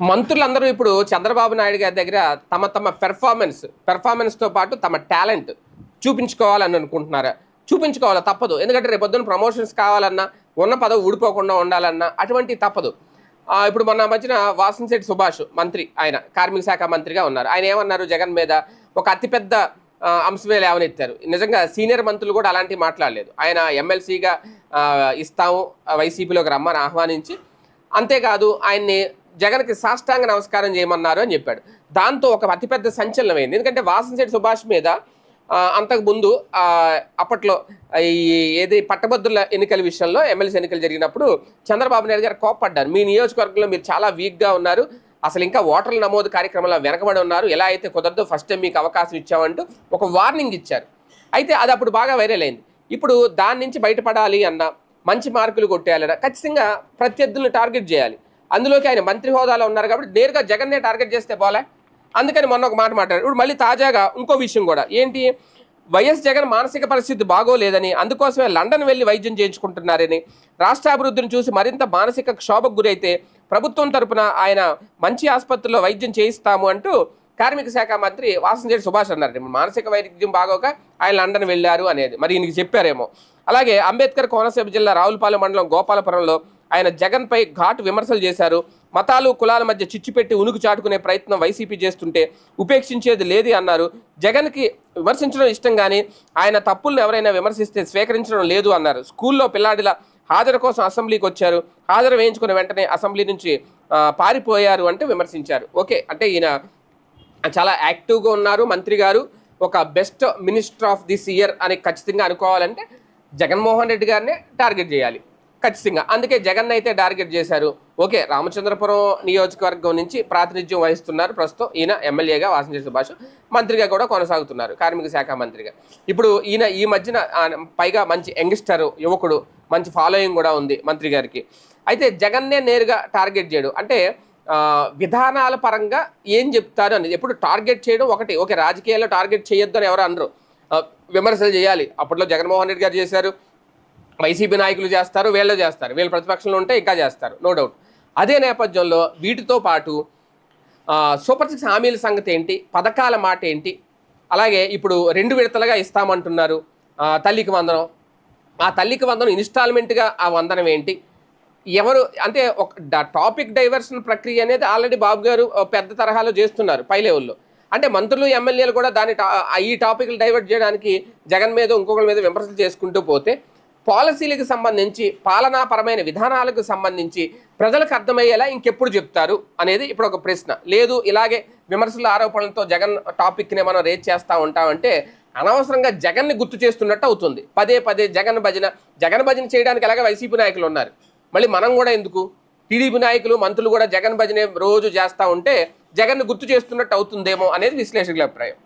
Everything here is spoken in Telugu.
మంత్రులందరూ ఇప్పుడు చంద్రబాబు నాయుడు గారి దగ్గర తమ తమ పెర్ఫార్మెన్స్ పెర్ఫార్మెన్స్తో పాటు తమ టాలెంట్ చూపించుకోవాలని అనుకుంటున్నారు. చూపించుకోవాలి? తప్పదు. ఎందుకంటే రేపొద్దున ప్రమోషన్స్ కావాలన్నా ఉన్న పదవి ఊడిపోకుండా ఉండాలన్నా అటువంటి తప్పదు. ఇప్పుడు మొన్న మధ్యన వాసంశెట్టి సుభాష్ మంత్రి ఆయన కార్మిక శాఖ మంత్రిగా ఉన్నారు. ఆయన ఏమన్నారు? జగన్ మీద ఒక అతిపెద్ద ఆ, అంశమే లేవనెత్తారు. నిజంగా సీనియర్ మంత్రులు కూడా అలాంటివి మాట్లాడలేదు. ఆయన ఎమ్మెల్సీగా ఇస్తాము వైసీపీలోకి రమ్మని ఆహ్వానించి అంతేకాదు ఆయన్ని జగన్కి సాష్టాంగ నమస్కారం చేయమన్నారు అని చెప్పాడు. దాంతో ఒక అతిపెద్ద సంచలనమైంది. ఎందుకంటే వాసంశెట్టి సుభాష్ మీద అంతకుముందు అప్పట్లో ఈ ఏది పట్టభద్రుల ఎన్నికల విషయంలో ఎమ్మెల్సీ ఎన్నికలు జరిగినప్పుడు చంద్రబాబు నాయుడు గారు కోప్పడ్డారు. మీ నియోజకవర్గంలో మీరు చాలా వీక్గా ఉన్నారు. అసలు ఇంకా ఓటర్ల నమోదు కార్యక్రమంలో వెనకబడి ఉన్నారు. ఎలా అయితే కుదరదో ఫస్ట్ టైం మీకు అవకాశం ఇచ్చామంటూ ఒక వార్నింగ్ ఇచ్చారు. అయితే అది అప్పుడు బాగా వైరల్ అయింది. ఇప్పుడు దాని నుంచి బయటపడాలి అన్న మంచి మార్కులు కొట్టేయాలన్నా ఖచ్చితంగా ప్రత్యర్థులను టార్గెట్ చేయాలి. అందులోకి ఆయన మంత్రి హోదాలో ఉన్నారు కాబట్టి నేరుగా జగన్నే టార్గెట్ చేస్తే పోలే అందుకని మొన్న ఒక మాట మాట్లాడారు. ఇప్పుడు మళ్ళీ తాజాగా ఇంకో విషయం కూడా. ఏంటి? వైఎస్ జగన్ మానసిక పరిస్థితి బాగోలేదని అందుకోసమే లండన్ వెళ్ళి వైద్యం చేయించుకుంటున్నారని రాష్ట్ర అభివృద్ధిని చూసి మరింత మానసిక క్షోభకు గురైతే ప్రభుత్వం తరపున ఆయన మంచి ఆసుపత్రిలో వైద్యం చేయిస్తాము అంటూ కార్మిక శాఖ మంత్రి వాసంశెట్టి సుభాష్ అన్నారండి మానసిక వైద్యం బాగోక ఆయన లండన్ వెళ్ళారు అనేది. మరి ఈయనకి చెప్పారేమో. అలాగే అంబేద్కర్ కోనసీమ జిల్లా రావులపాలెం మండలం గోపాలపురంలో ఆయన జగన్పై ఘాటు విమర్శలు చేశారు. మతాలు కులాల మధ్య చిచ్చుపెట్టి ఉనుకు చాటుకునే ప్రయత్నం వైసీపీ చేస్తుంటే ఉపేక్షించేది లేది అన్నారు. జగన్కి విమర్శించడం ఇష్టం కానీ ఆయన తప్పులను ఎవరైనా విమర్శిస్తే స్వీకరించడం లేదు అన్నారు. స్కూల్లో పిల్లాడిలా హాజరు కోసం అసెంబ్లీకి వచ్చారు. హాజరు వేయించుకున్న వెంటనే అసెంబ్లీ నుంచి పారిపోయారు అంటే విమర్శించారు. ఓకే అంటే ఈయన చాలా యాక్టివ్గా ఉన్నారు. మంత్రి గారు ఒక best minister of this year అని ఖచ్చితంగా అనుకోవాలంటే జగన్మోహన్ రెడ్డి గారినే టార్గెట్ చేయాలి. ఖచ్చితంగా. అందుకే జగన్ అయితే టార్గెట్ చేశారు. ఓకే రామచంద్రపురం నియోజకవర్గం నుంచి ప్రాతినిధ్యం వహిస్తున్నారు. ప్రస్తుతం ఈయన ఎమ్మెల్యేగా వాసంజీ సుభాష్ మంత్రిగా కూడా కొనసాగుతున్నారు కార్మిక శాఖ మంత్రిగా. ఇప్పుడు ఈయన ఈ మధ్యన పైగా మంచి యంగ్స్టర్ యువకుడు మంచి ఫాలోయింగ్ కూడా ఉంది మంత్రి గారికి. అయితే జగన్నే నేరుగా టార్గెట్ చేయడు. అంటే విధానాల పరంగా ఏం చెప్తారు అనేది. ఎప్పుడు టార్గెట్ చేయడం ఒకటి. ఓకే రాజకీయాల్లో టార్గెట్ చేయొద్దు అని ఎవరు అనరు. విమర్శలు చేయాలి. అప్పట్లో జగన్మోహన్ రెడ్డి గారు చేశారు. వైసీపీ నాయకులు చేస్తారు వీళ్ళు చేస్తారు. వీళ్ళు ప్రతిపక్షంలో ఉంటే ఇంకా చేస్తారు. నో డౌట్ అదే నేపథ్యంలో వీటితో పాటు సూపర్ సిక్స్ హామీల సంగతి ఏంటి? పథకాల మాట ఏంటి? అలాగే ఇప్పుడు రెండు విడతలుగా ఇస్తామంటున్నారు తల్లికి వందనం. ఆ తల్లికి వందనం ఇన్స్టాల్మెంట్గా ఆ వందనం ఏంటి? ఎవరు అంటే ఒక టాపిక్ డైవర్షన్ ప్రక్రియ అనేది ఆల్రెడీ బాబు గారు పెద్ద తరహాలో చేస్తున్నారు పై లెవెల్లో. అంటే మంత్రులు ఎమ్మెల్యేలు కూడా దాని ఈ టాపిక్లు డైవర్ట్ చేయడానికి జగన్ మీద ఇంకొకరి మీద విమర్శలు చేసుకుంటూ పోతే పాలసీలకు సంబంధించి పాలనాపరమైన విధానాలకు సంబంధించి ప్రజలకు అర్థమయ్యేలా ఇంకెప్పుడు చెప్తారు అనేది ఇప్పుడు ఒక ప్రశ్న. లేదు ఇలాగే విమర్శల ఆరోపణలతో జగన్ టాపిక్ని మనం రేజ్ చేస్తూ ఉంటామంటే అనవసరంగా జగన్ని గుర్తు చేస్తున్నట్టు అవుతుంది. పదే పదే జగన్ భజన జగన్ భజన చేయడానికి అలాగే వైసీపీ నాయకులు ఉన్నారు? మళ్ళీ మనం కూడా ఎందుకు? టీడీపీ నాయకులు మంత్రులు కూడా జగన్ భజనే రోజు చేస్తూ ఉంటే జగన్ గుర్తు చేస్తున్నట్టు అవుతుందేమో అనేది విశ్లేషకుల అభిప్రాయం.